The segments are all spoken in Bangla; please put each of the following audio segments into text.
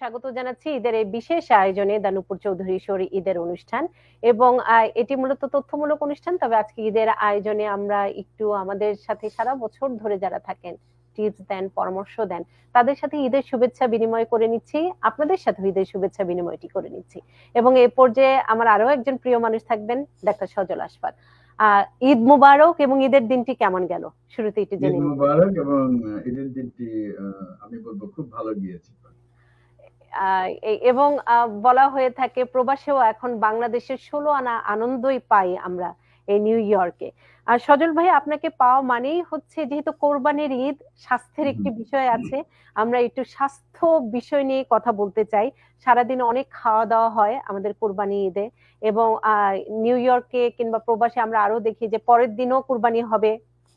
স্বাগত জানাচ্ছি ঈদের এই বিশেষ আয়োজনে দানুপুর চৌধুরী শরী ঈদের অনুষ্ঠান এবং এটি মূলত তথ্যমূলক অনুষ্ঠান, তবে আজকে ঈদের আয়োজনে আমরা একটু আমাদের সাথে সারা বছর ধরে যারা থাকেন, টিপস দেন, পরামর্শ দেন, তাদের সাথে ঈদের শুভেচ্ছা বিনিময় করে নিচ্ছি, আপনাদের সাথে ঈদের শুভেচ্ছা বিনিময়টি করে নিচ্ছি এবং এই পর্যায়ে আমার আরও একজন প্রিয় মানুষ থাকবেন, ডাক্তার সজল আসফার আহ ঈদ মুবারক এবং ঈদের দিনটি কেমন গেল? শুরুতে একটু জেনে নিই। মুবারক এবং ঈদের দিনটি আমি বলব খুব ভালো গিয়েছে। এবং আহ, বলা হয়ে থাকে প্রবাসেও এখন বাংলাদেশের ষোলো আনা আনন্দই পাই আমরা এই নিউ ইয়র্কে। আর সজল ভাই আপনাকে পাওয়া মানেই হচ্ছে যেহেতু কোরবানির ঈদ স্বাস্থ্যের একটি বিষয় আছে আমরা একটু স্বাস্থ্য বিষয় নিয়ে কথা বলতে চাই। সারাদিন অনেক খাওয়া দাওয়া হয় আমাদের কোরবানি ঈদে এবং নিউ ইয়র্কে কিংবা প্রবাসে আমরা আরও দেখি যে পরের দিনও কোরবানি হবে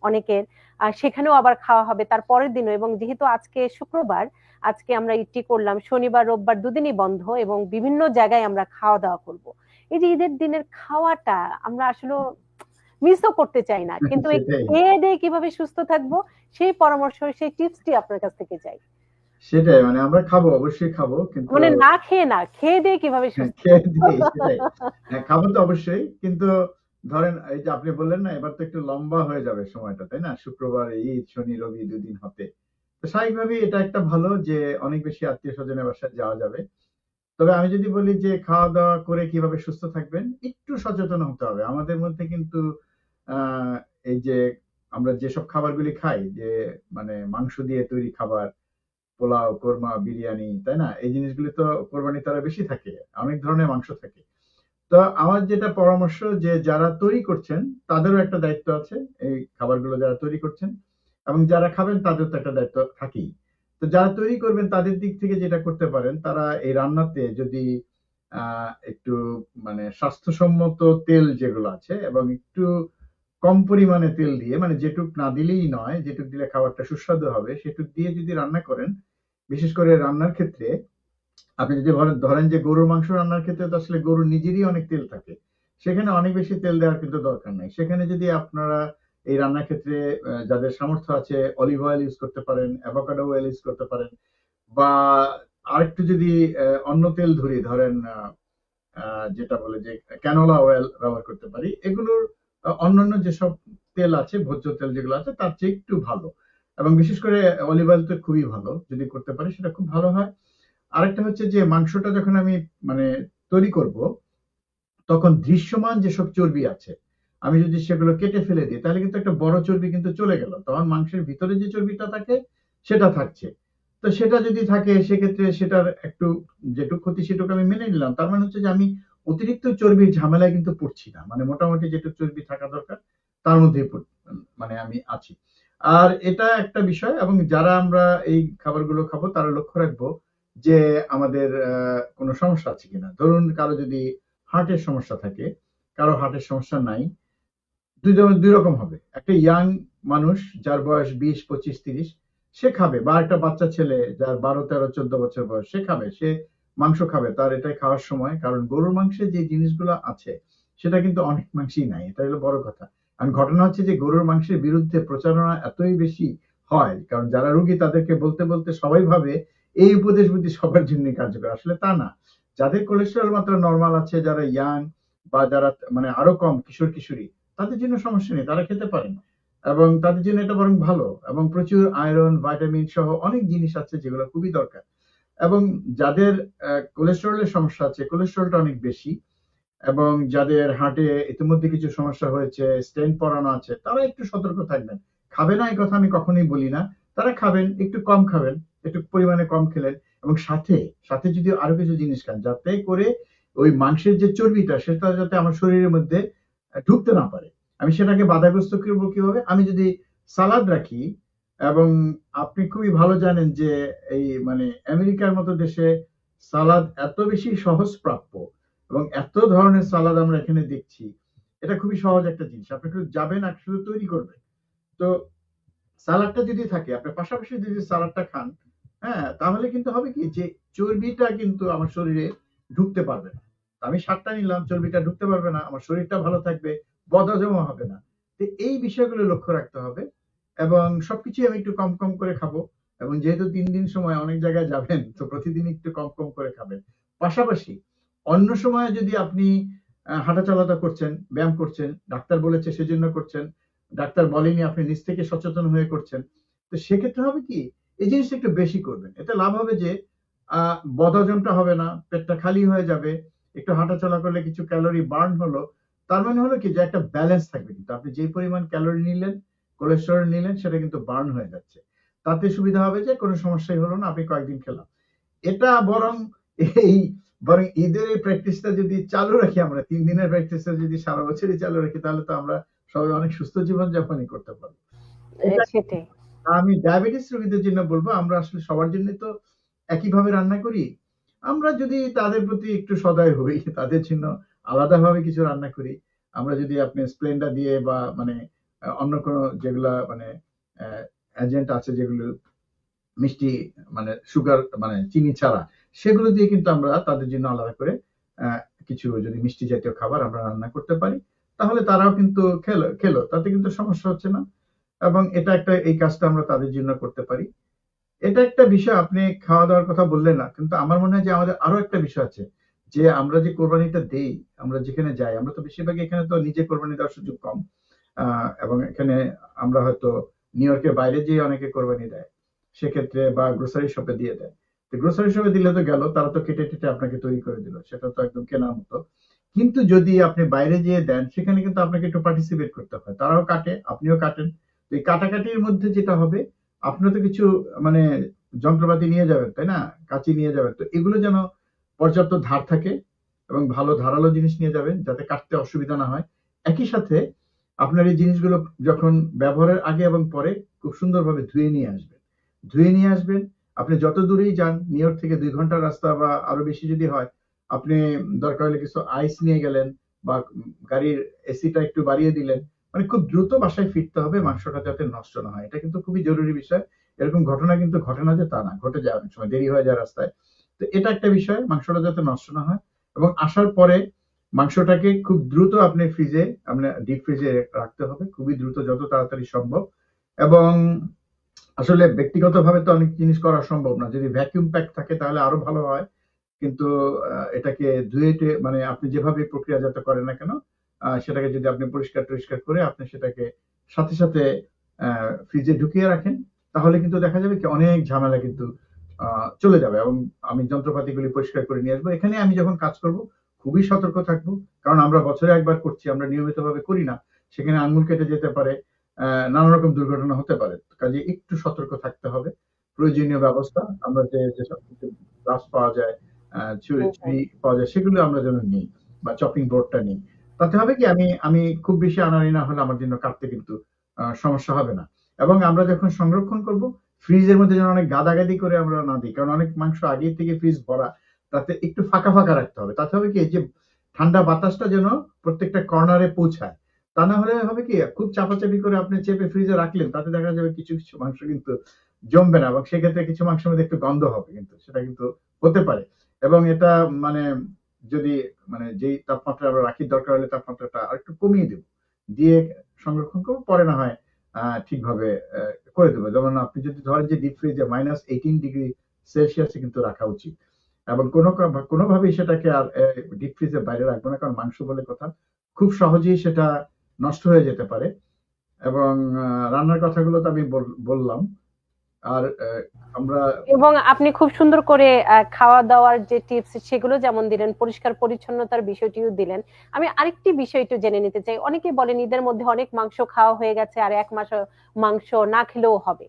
অনেকের আর সেখানেও আবার খাওয়া হবে তার পরের দিনও এবং যেহেতু আজকে শুক্রবার আজকে আমরা ইটি করলাম শনিবার রোববার দুদিনই বন্ধ এবং বিভিন্ন জায়গায় আমরা খাওয়া দাওয়া করব। এই যে ঈদের দিনের খাওয়াটা আমরা আসলে মিসও করতে চাই না। কিন্তু এই খেয়ে দিয়ে কীভাবে সুস্থ থাকব সেই পরামর্শ সেই টিপসটি আপনার কাছ থেকে চাই। সেটাই মানে আমরা খাব অবশ্যই খাব কিন্তু মানে না খেয়ে না খেয়ে দিয়ে কীভাবে হ্যাঁ, সুস্থ। হ্যাঁ, খাব তো অবশ্যই কিন্তু ধরেন এই যে আপনি বললেন না এবার তো একটু লম্বা হয়ে যাবে সময়টা তাই না? শুক্রবার ঈদ শনি রবি দুদিন হতে। তো স্বাভাবিকভাবেই এটা একটা ভালো যে অনেক বেশি আত্মীয় স্বজনের বাসায় যাওয়া যাবে। তবে আমি যদি বলি যে খাওয়া দাওয়া করে কীভাবে সুস্থ থাকবেন, একটু সচেতন হতে হবে। আমাদের মধ্যে কিন্তু এই যে আমরা যেসব খাবারগুলি খাই, যে মানে মাংস দিয়ে তৈরি খাবার, পোলাও, কোরমা, বিরিয়ানি, তাই না? এই জিনিসগুলি তো কোরবানি তারা বেশি থাকে, অনেক ধরনের মাংস থাকে। তো আমার যেটা পরামর্শ যে যারা তৈরি করছেন, তাদেরও একটা দায়িত্ব আছে, এই খাবারগুলো যারা তৈরি করছেন এবং যারা খাবেন তাদের তো একটা দায়িত্ব থাকেই। তো যারা তৈরি করবেন তাদের দিক থেকে যেটা করতে পারেন, তারা এই রান্নাতে যদি একটু মানে স্বাস্থ্যসম্মত তেল যেগুলো আছে এবং একটু কম পরিমাণে তেল দিয়ে মানে যেটুক না দিলেই নয়, যেটুক দিলে খাবারটা সুস্বাদু হবে, সেটুক দিয়ে যদি রান্না করেন, বিশেষ করে রান্নার ক্ষেত্রে, আপনি যদি ধরেন যে গরুর মাংস রান্নার ক্ষেত্রে তো আসলে গরুর নিজেরই অনেক তেল থাকে, সেখানে অনেক বেশি তেল দেওয়ার কিন্তু দরকার নেই। সেখানে যদি আপনারা এই রান্নার ক্ষেত্রে যাদের সামর্থ্য আছে অলিভ অয়েল ইউজ করতে পারেন অ্যাভোকাডো অয়েল ইউজ করতে পারেন, বা আরেকটু যদি অন্য তেল ধরি, ধরেন যেটা বলে যে ক্যানোলা অয়েল ব্যবহার করতে পারি, এগুলোর অন্যান্য যেসব তেল আছে, ভোজ্য তেল যেগুলো আছে, তার চেয়ে একটু ভালো। এবং বিশেষ করে অলিভ অয়েল তো খুবই ভালো, যদি করতে পারি, সেটা খুব ভালো হয়। আরেকটা হচ্ছে যে, মাংসটা যখন আমি মানে তৈরি করব, তখন দৃশ্যমান যেসব চর্বি আছে আমি যদি সেগুলো কেটে ফেলে দিই, তাহলে কিন্তু একটা বড় চর্বি কিন্তু চলে গেল। তখন মাংসের ভিতরে যে চর্বিটা থাকে, সেটা থাকছে। তো সেটা যদি থাকে, সেক্ষেত্রে সেটার একটু যেটুকু ক্ষতি সেটুকু আমি মেনে নিলাম। তার মানে হচ্ছে যে আমি অতিরিক্ত চর্বির ঝামেলায় কিন্তু পড়ছি না। মানে মোটামুটি যেটুকু চর্বি থাকা দরকার, তার মধ্যে মানে আমি আছি। আর এটা একটা বিষয়, এবং যারা আমরা এই খাবারগুলো খাব, তারা লক্ষ্য রাখব যে আমাদের কোনো সমস্যা আছে কিনা। ধরুন কারও যদি হার্টের সমস্যা থাকে, কারও হার্টের সমস্যা নাই দুই রকম হবে। একটা ইয়াং মানুষ যার বয়স বিশ, পঁচিশ, তিরিশ, সে খাবে। বা একটা বাচ্চা ছেলে যার বারো, তেরো, চোদ্দ বছর বয়স, সে খাবে, সে মাংস খাবে, তার এটাই খাওয়ার সময়। কারণ গরুর মাংসে যে জিনিসগুলো আছে, সেটা কিন্তু অনেক মাংসই নাই এটা হলো বড় কথা। কারণ ঘটনা হচ্ছে যে গরুর মাংসের বিরুদ্ধে প্রচারণা এতই বেশি হয়, কারণ যারা রুগী তাদেরকে বলতে বলতে সবাই ভাবে এই উপদেশ বুদ্ধি সবার জন্য কার্যকর। আসলে তা না। যাদের কোলেস্টেরল মাত্রা নর্মাল আছে, যারা ইয়াং বা যারা মানে আরও কম কিশোর কিশোরী তাদের জন্য সমস্যা নেই, তারা খেতে পারেন। এবং তাদের জন্য এটা বরং ভালো। এবং প্রচুর আয়রন, ভাইটামিন সহ অনেক জিনিস আছে যেগুলো খুবই দরকার। এবং যাদের কোলেস্টেরলের সমস্যা আছে, কোলেস্টেরলটা অনেক বেশি। এবং যাদের হার্টে ইতিমধ্যে কিছু সমস্যা হয়েছে, স্টেন পরানো আছে, তারা একটু সতর্ক থাকবেন। খাবে না, এই কথা আমি কখনোই বলি না। তারা খাবেন, একটু কম খাবেন, একটু পরিমাণে কম খেলেন। এবং সাথে সাথে যদি আরও কিছু জিনিস খান, যাতে করে ওই মাংসের যে চর্বিটা, সেটা যাতে আমার শরীরের মধ্যে ঢুকতে না পারে। আমি সেটাকে বাধাগ্রস্ত করব কীভাবে? আমি যদি সালাদ রাখি, এবং আপনি খুবই ভালো জানেন যে এই মানে আমেরিকার মতো দেশে সালাদ এত বেশি সহজ প্রাপ্য এবং এত ধরনের সালাদ আমরা এখানে দেখছি, এটা খুবই সহজ একটা জিনিস। আপনি শুধু যাবেন আর শুধু তৈরি করবেন। তো সালাডটা যদি থাকে, আপনি পাশাপাশি যদি সালাডটা খান হ্যাঁ তাহলে কিন্তু হবে কি যে চর্বিটা কিন্তু আমার শরীরে ঢুকতে পারবে না। আমি সারটা নিলাম, চর্বিটা ঢুকতে পারবে না, আমার শরীরটা ভালো থাকবে, বদহজমও হবে না। তো এই বিষয়গুলো লক্ষ্য রাখতে হবে এবং সবকিছু আমি একটু কম কম করে খাব এবং যেহেতু তিন দিন সময় অনেক জায়গায় যাবেন, তো প্রতিদিন একটু কম কম করে খাবেন। পাশাপাশি অন্য সময় যদি আপনি হাঁটাচলাটা করছেন, ব্যায়াম করছেন, ডাক্তার বলেছে সেজন্য করছেন, ডাক্তার বলেনি আপনি নিজ থেকে সচেতন হয়ে করছেন, তো সেক্ষেত্রে হবে কি, এই জিনিসটা একটু বেশি করবেন। এতে লাভ হবে যে, আহ, বদহজমটা হবে না, পেটটা খালি হয়ে যাবে একটু হাঁটাচলা করলে কিছু ক্যালোরি বার্ন হলো তার মানে হলো কি যে একটা ব্যালেন্স থাকবে কিন্তু। আপনি যে পরিমাণ ক্যালোরি নিলেন কোলেস্টেরল নিলেন সেটা কিন্তু বার্ন হয়ে যাচ্ছে। তাতে সুবিধা হবে যে কোনো সমস্যাই হলো না আপনি কয়েকদিন খেলাম। এটা বরং এই বরং ঈদের এই প্র্যাকটিসটা যদি চালু রাখি আমরা তিন দিনের প্র্যাকটিসটা যদি সারা বছরই চালু রাখি তাহলে তো আমরা সবাই অনেক সুস্থ জীবন যাপনই করতে পারব। আমি ডায়াবেটিস রোগীদের জন্য বলব আমরা আসলে সবার জন্য তো একইভাবে রান্না করি আমরা যদি তাদের প্রতি একটু সদয় হই, তাদের জন্য আলাদাভাবে কিছু রান্না করি, আমরা যদি আপনি স্প্লেন্ডা দিয়ে বা মানে অন্য কোনো যেগুলা মানে এজেন্ট আছে যেগুলো মিষ্টি মানে সুগার মানে চিনি ছাড়া, সেগুলো দিয়ে কিন্তু আমরা তাদের জন্য আলাদা করে কিছু যদি মিষ্টি জাতীয় খাবার আমরা রান্না করতে পারি, তাহলে তারাও কিন্তু খেলো খেলো, তাতে কিন্তু সমস্যা হচ্ছে না। এবং এটা একটা এই কাজটা আমরা তাদের জন্য করতে পারি। এটা একটা বিষয়, আপনি খাওয়া দাওয়ার কথা বললেন না, কিন্তু আমার মনে হয় যে আমাদের আরও একটা বিষয় আছে, যে আমরা যে কোরবানিটা দেই, আমরা যেখানে যাই, আমরা তো বেশিরভাগ এখানে তো নিজে কোরবানি দেওয়ার সুযোগ কম এবং এখানে আমরা হয়তো নিউ ইয়র্কের বাইরে যেয়ে অনেকে কোরবানি দেয়, সেক্ষেত্রে বা গ্রোসারি শপে দিয়ে দেয়। তো গ্রোসারি শপে দিলে তো গেল, তারা তো কেটে কেটে আপনাকে তৈরি করে দিল, সেটা তো একদম কেনার মতো। কিন্তু যদি আপনি বাইরে যেয়ে দেন, সেখানে কিন্তু আপনাকে একটু পার্টিসিপেট করতে হয়, তারাও কাটে, আপনিও কাটেন। এই কাটাকাটির মধ্যে যেটা হবে আপনিও তো কিছু মানে যন্ত্রপাতি নিয়ে যাবেন, তাই না? কাঁচি নিয়ে যাবেন। তো এগুলো যেন পর্যাপ্ত ধার থাকে এবং ভালো ধারালো জিনিস নিয়ে যাবেন, যাতে কাটতে অসুবিধা না হয়। একই সাথে আপনার এই জিনিসগুলো যখন ব্যবহারের আগে এবং পরে খুব সুন্দরভাবে ধুয়ে নিয়ে আসবেন। ধুয়ে নিয়ে আসবেন, আপনি যত দূরেই যান নিউ ইয়র্ক থেকে দুই ঘণ্টার রাস্তা বা আরও বেশি যদি হয়, আপনি দরকার হলে কিছু আইস নিয়ে গেলেন বা গাড়ির এসিটা একটু বাড়িয়ে দিলেন মানে খুব দ্রুত বাসায় ফিরতে হবে, মাংসটা যাতে নষ্ট না হয়। এটা কিন্তু খুবই জরুরি বিষয়। এরকম ঘটনা কিন্তু ঘটে না যে তা না, ঘটে যায় অনেক সময়, দেরি হয়ে যায় রাস্তায়। তো এটা একটা বিষয়, মাংসটা যাতে নষ্ট না হয়। এবং আসার পরে মাংসটাকে খুব দ্রুত আপনি ফ্রিজে আপনি ডিপ ফ্রিজে রাখতে হবে, খুবই দ্রুত, যত তাড়াতাড়ি সম্ভব। এবং আসলে ব্যক্তিগতভাবে তো অনেক জিনিস করা সম্ভব না। যদি ভ্যাকিউম প্যাক থাকে তাহলে আরও ভালো হয়। কিন্তু এটাকে ধুয়ে মানে আপনি যেভাবে প্রক্রিয়াজাত করেন না কেন সেটাকে যদি আপনি পরিষ্কার টরিষ্কার করে আপনি সেটাকে সাথে সাথে ফ্রিজে ঢুকিয়ে রাখেন তাহলে কিন্তু দেখা যাবে কি অনেক ঝামেলা কিন্তু চলে যাবে। এবং আমি যন্ত্রপাতিগুলি পরিষ্কার করে নিয়ে আসব। এখানে আমি যখন কাজ করব খুবই সতর্ক থাকব। কারণ আমরা বছরে একবার করছি আমরা নিয়মিতভাবে করি না। সেখানে আঙুল কেটে যেতে পারে আহ, নানা রকম দুর্ঘটনা হতে পারে। কাজে একটু সতর্ক থাকতে হবে। প্রয়োজনীয় ব্যবস্থা আমরা যে যেসব কিছু গ্লাস পাওয়া যায় হুম, হুম। ছুরি পাওয়া যায় সেগুলো আমরা যেন নিই বা চপিং বোর্ডটা নিই। তাতে হবে কি, আমি আমি খুব বেশি আনাড়ি না হলে আমার জন্য কাটতে কিন্তু সমস্যা হবে না। এবং আমরা যখন সংরক্ষণ করব, ফ্রিজের মধ্যে যেন অনেক গাদাগাদি করে আমরা না দিই, কারণ অনেক মাংস আগে থেকে ফ্রিজ ভরা, তাতে একটু ফাঁকা ফাঁকা রাখতে হবে। তাতে হবে কি যে ঠান্ডা বাতাসটা যেন প্রত্যেকটা কর্নারে পৌঁছায়, তা না হলে হবে কি, খুব চাপাচাপি করে আপনি চেপে ফ্রিজে রাখলেন, তাতে দেখা যাবে কিছু কিছু মাংস কিন্তু জমবে না, এবং সেক্ষেত্রে কিছু মাংসের মধ্যে একটু গন্ধ হবে কিন্তু, সেটা কিন্তু হতে পারে। এবং এটা মানে যদি মানে যেই তাপমাত্রা আমরা রাখি দরকার হলে তাপমাত্রাটা আর একটু কমিয়ে দেব, দিয়ে সংরক্ষণ করব, পরে না হয় ঠিকভাবে করে দেবো। যেমন আপনি যদি ধরেন যে ডিপ ফ্রিজে মাইনাস এইটিন ডিগ্রি সেলসিয়াসে কিন্তু রাখা উচিত। এবং কোনো কোনোভাবেই সেটাকে আর ডিপ ফ্রিজের বাইরে রাখব না, কারণ মাংস বলে কথা, খুব সহজেই সেটা নষ্ট হয়ে যেতে পারে। এবং রান্নার কথাগুলো তো আমি বল- বললাম। আর আমরা এবং আপনি খুব সুন্দর করে খাওয়া দাওয়ার যে টিপস সেগুলো যেমন দিলেন, পরিষ্কার পরিচ্ছন্নতার বিষয়টিও দিলেন। আমি আরেকটি বিষয় একটু জেনে নিতে চাই। অনেকে বলেন ঈদের মধ্যে অনেক মাংস খাওয়া হয়ে গেছে, আর এক মাস মাংস না খেলেও হবে।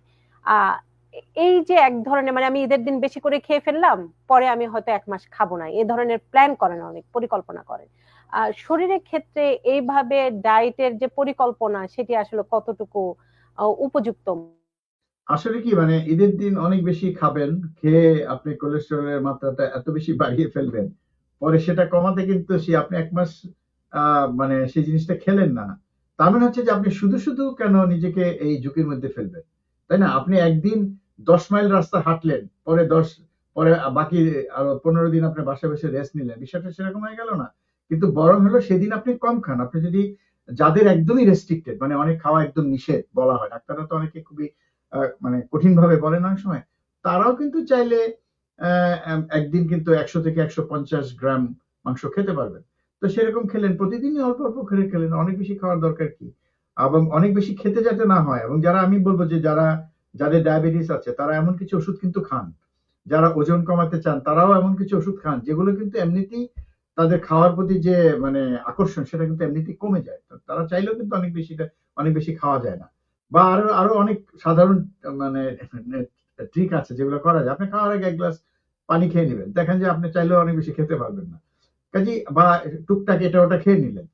এই যে এক ধরনের মানে আমি ঈদের দিন বেশি করে খেয়ে ফেললাম, পরে আমি হয়তো এক মাস খাব না। এ ধরনের প্ল্যান করেন অনেক, পরিকল্পনা করেন। আর শরীরের ক্ষেত্রে এইভাবে ডায়েটের যে পরিকল্পনা, সেটি আসলে কতটুকু উপযুক্ত আসলে কি মানে ঈদের দিন অনেক বেশি খাবেন, খেয়ে আপনি কোলেস্টেরলের মাত্রাটা এত বেশি বাড়িয়ে ফেলবেন, পরে সেটা কমাতে কিন্তু সে আপনি এক মাস মানে সেই জিনিসটা খেলেন না। তার মানে হচ্ছে যে আপনি শুধু শুধু কেন নিজেকে এই ঝুঁকির মধ্যে ফেলবেন? তাই না? আপনি একদিন দশ মাইল রাস্তা হাঁটলেন, পরে দশ, পরে বাকি আরও পনেরো দিন আপনি বাসায় বসে রেস্ট নিলেন, বিষয়টা সেরকম হয়ে গেল না। কিন্তু বরং হলো সেদিন আপনি কম খান। আপনি যদি যাদের একদমই রেস্ট্রিক্টেড মানে অনেক খাওয়া একদম নিষেধ বলা হয়, ডাক্তাররা তো অনেকে খুবই মানে কঠিন ভাবে বলেন অনেক সময়, তারাও কিন্তু চাইলে একদিন কিন্তু একশো থেকে একশো পঞ্চাশ গ্রাম মাংস খেতে পারবেন। তো সেরকম খেলেন, প্রতিদিনই অল্প অল্প করে খেলেন, অনেক বেশি খাওয়ার দরকার কি? এবং অনেক বেশি খেতে যাতে না হয়, এবং যারা, আমি বলব যে যারা, যাদের ডায়াবেটিস আছে, তারা এমন কিছু ওষুধ কিন্তু খান। যারা ওজন কমাতে চান, তারাও এমন কিছু ওষুধ খান, যেগুলো কিন্তু এমনিতেই তাদের খাওয়ার প্রতি যে মানে আকর্ষণ, সেটা কিন্তু এমনিতেই কমে যায়। তারা চাইলেও কিন্তু অনেক বেশি অনেক বেশি খাওয়া যায় না। বা আরও আরও অনেক সাধারণ মানে ট্রিক আছে যেগুলো করা যায়। আপনি খাওয়ার আগে এক গ্লাস পানি খেয়ে নেবেন। দেখেন যে আপনি চাইলেও অনেক বেশি খেতে পারবেন না। কাজে বা টুকটাক এটা ওটা খেয়ে নিলেন।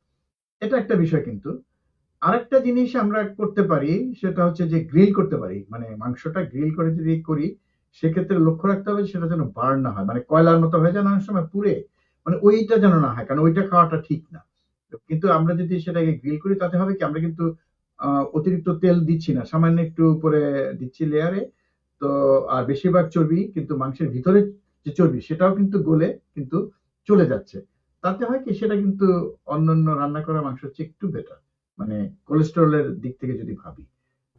এটা একটা বিষয় কিন্তু। আরেকটা জিনিস আমরা করতে পারি, সেটা হচ্ছে যে গ্রিল করতে পারি। মানে মাংসটা গ্রিল করে যদি করি, সেক্ষেত্রে লক্ষ্য রাখতে হবে সেটা যেন বার্ন না হয়। মানে কয়লার মতো হয়ে যায় অনেক সময় পুড়ে মানে ওইটা যেন না হয়, কারণ ওইটা খাওয়াটা ঠিক না। কিন্তু আমরা যদি সেটাকে গ্রিল করি, তাতে হবে কি? আমরা কিন্তু অতিরিক্ত তেল দিচ্ছি না, সামান্য একটু উপরে দিচ্ছি লেয়ারে তো, আর বেশিরভাগ চর্বি কিন্তু মাংসের ভিতরে যে চর্বি, সেটাও কিন্তু গলে কিন্তু চলে যাচ্ছে। তাতে হয় কি, সেটা কিন্তু অন্যান্য রান্না করা মাংস হচ্ছে একটু বেটার মানে কোলেস্টেরলের দিক থেকে যদি ভাবি।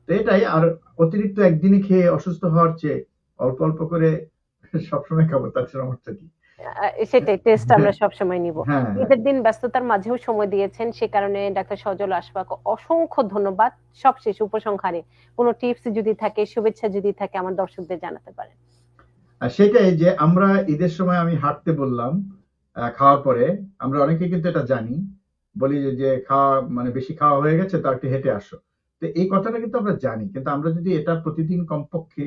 তো এটাই, আর অতিরিক্ত একদিনে খেয়ে অসুস্থ হওয়ার চেয়ে অল্প অল্প করে সবসময় খাব, তার সমর্থ কি। সেটাই টেস্ট আমরা সবসময় নিব। হ্যাঁ ঈদের দিন ব্যস্ততার মাঝেও সময় দিয়েছেন সে কারণে ডাক্তার সজল আশফাক অসংখ্য ধন্যবাদ। সবশেষ উপসংহারে কোনো টিপস যদি থাকে শুভেচ্ছা যদি থাকে আমার দর্শকদের জানাতে পারেন। সেটাই যে আমরা ঈদের সময় আমি হাঁটতে বললাম খাওয়ার পরে আমরা অনেকে কিন্তু এটা জানি বলি যে- যে খাওয়া মানে বেশি খাওয়া হয়ে গেছে তো একটু হেঁটে আসো। তো এই কথাটা কিন্তু আমরা জানি কিন্তু আমরা যদি এটা প্রতিদিন কমপক্ষে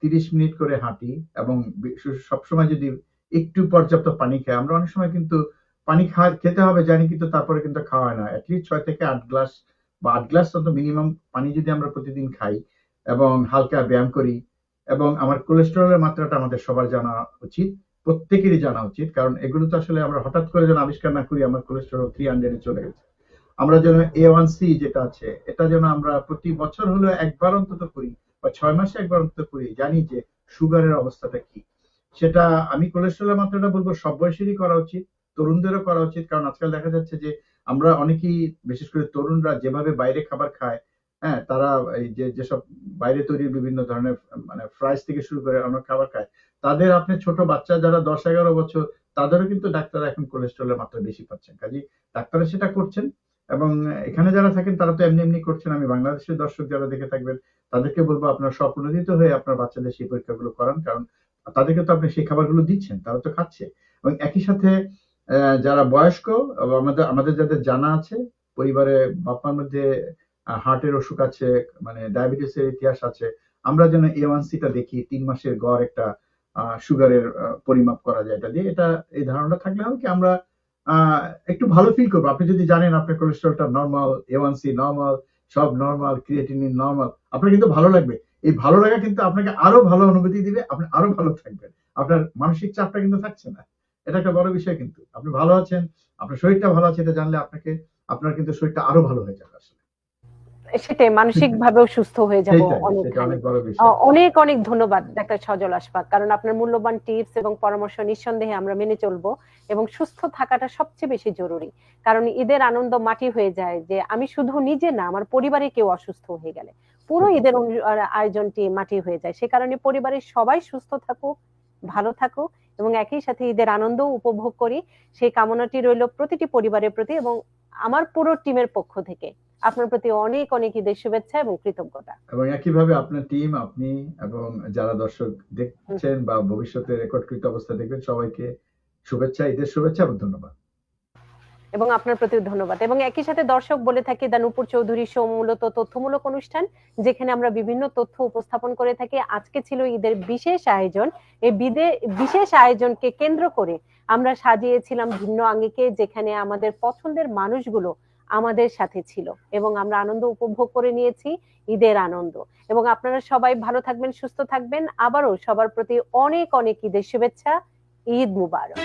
তিরিশ মিনিট করে হাঁটি এবং সবসময় যদি একটু পর্যাপ্ত পানি খাই আমরা অনেক সময় কিন্তু পানি খাওয়া খেতে হবে জানি কিন্তু তারপরে কিন্তু খাওয়া হয় না। অ্যাটলিস্ট ছয় থেকে আট গ্লাস বা আট গ্লাস অন্তত মিনিমাম পানি যদি আমরা প্রতিদিন খাই এবং হালকা ব্যায়াম করি এবং আমার কোলেস্টেরলের মাত্রাটা আমাদের সবার জানা উচিত, প্রত্যেকেরই জানা উচিত, কারণ এগুলো তো আসলে আমরা হঠাৎ করে যেন আবিষ্কার না করি, আমার কোলেস্টেরল থ্রি হান্ড্রেডে চলে গেছে। আমরা যেন এ ওয়ান সি যেটা আছে, এটা যেন আমরা প্রতি বছর হলেও একবার অন্তত করি বা ছয় মাসে একবার অন্তত করি, জানি যে সুগারের অবস্থাটা কি। সেটা আমি কোলেস্টেরলের মাত্রাটা বলব, সব বয়সেরই করা উচিত, তরুণদেরও করা উচিত, কারণ আজকাল দেখা যাচ্ছে যে আমরা অনেকেই, বিশেষ করে তরুণরা যেভাবে বাইরে খাবার খায় হ্যাঁ তারা এই যে, যেসব বাইরে তৈরি বিভিন্ন ধরনের মানে ফ্রাইস থেকে শুরু করে অনেক খাবার খায় তাদের আপনি ছোট বাচ্চা যারা দশ এগারো বছর, তাদেরও কিন্তু ডাক্তার এখন কোলেস্ট্রলের মাত্রা বেশি পাচ্ছেন। কাজে ডাক্তারা সেটা করছেন এবং এখানে যারা থাকেন, তারা তো এমনি এমনি করছেন। আমি বাংলাদেশের দর্শক যারা দেখে থাকবেন, তাদেরকে বলব আপনার স্বপ্নদিত হয়ে আপনার বাচ্চাদের সেই পরীক্ষাগুলো করান, কারণ তাদেরকে তো আপনি সেই খাবারগুলো দিচ্ছেন, তারা তো খাচ্ছে। এবং একই সাথে যারা বয়স্ক আমাদের আমাদের যাদের জানা আছে, পরিবারে বাপ্পার মধ্যে হার্টের অসুখ আছে মানে ডায়াবেটিসের ইতিহাস আছে, আমরা যেন এ ওয়ান সিটা দেখি, তিন মাসের গড় একটা সুগারের পরিমাপ করা যায়, এটা দিয়ে এটা, এই ধারণাটা থাকলে হবে কি আমরা একটু ভালো ফিল করব। আপনি যদি জানেন আপনার কোলেস্ট্রলটা নর্মাল এওয়ানসি নর্মাল সব নর্মাল ক্রিয়েটিনিন নর্মাল আপনার কিন্তু ভালো লাগবে। এই ভালো লাগা কিন্তু আপনাকে আরও ভালো অনুভূতি দিবে, আপনি আরও ভালো থাকবেন। আপনার মানসিক চাপটা কিন্তু থাকছে না। এটা একটা বড় বিষয় কিন্তু। আপনি ভালো আছেন, আপনার শরীরটা ভালো আছে, এটা জানলে আপনাকে, আপনার কিন্তু শরীরটা আরও ভালো হয়ে যাবে সেটাই মানসিক ভাবেও সুস্থ হয়ে যাব অনেক। অনেক অনেক ধন্যবাদ ডাক্তার সজল আশফাক কারণ আপনার মূল্যবান টিপস এবং পরামর্শ নিঃসন্দেহে আমরা মেনে চলবো এবং সুস্থ থাকাটা সবচেয়ে বেশি জরুরি। কারণ ঈদের আনন্দ মাটি হয়ে যায় যে আমি শুধু নিজে না আমার পরিবারে কেউ অসুস্থ হয়ে গেলে। পুরো ঈদের আয়োজনটি মাটি হয়ে যায়। সে কারণে পরিবারের সবাই সুস্থ থাকুক ভালো থাকুক এবং একই সাথে ঈদের আনন্দ উপভোগ করি। সেই কামনাটি রইল প্রতিটি পরিবারের প্রতি এবং আমার পুরো টিমের পক্ষ থেকে। আপনার প্রতি অনেক অনেক ঈদের শুভেচ্ছা এবং কৃতজ্ঞতা। এবং একইভাবে আপনার টিম আপনি এবং যারা দর্শক দেখছেন বা ভবিষ্যতে রেকর্ডকৃত অবস্থা দেখবেন সবাইকে শুভেচ্ছা ঈদের শুভেচ্ছা এবং ধন্যবাদ। এবং আপনার প্রতি ধন্যবাদ। এবং একই সাথে দর্শক বলে থাকি দা নূপুর চৌধুরী শো মূলত তথ্যমূলক অনুষ্ঠান যেখানে আমরা বিভিন্ন তথ্য উপস্থাপন করে থাকি। আজকে ছিল ঈদের বিশেষ আয়োজন। এই বিদে বিশেষ আয়োজনকে কেন্দ্র করে আমরা সাজিয়েছিলাম ভিন্ন আঙ্গিকে যেখানে আমাদের পছন্দের মানুষগুলো আমাদের সাথে ছিল এবং আমরা আনন্দ উপভোগ করে নিয়েছি ঈদের আনন্দ। এবং আপনারা সবাই ভালো থাকবেন, সুস্থ থাকবেন। আবারও সবার প্রতি অনেক অনেক ঈদের শুভেচ্ছা। ঈদ মুবারক।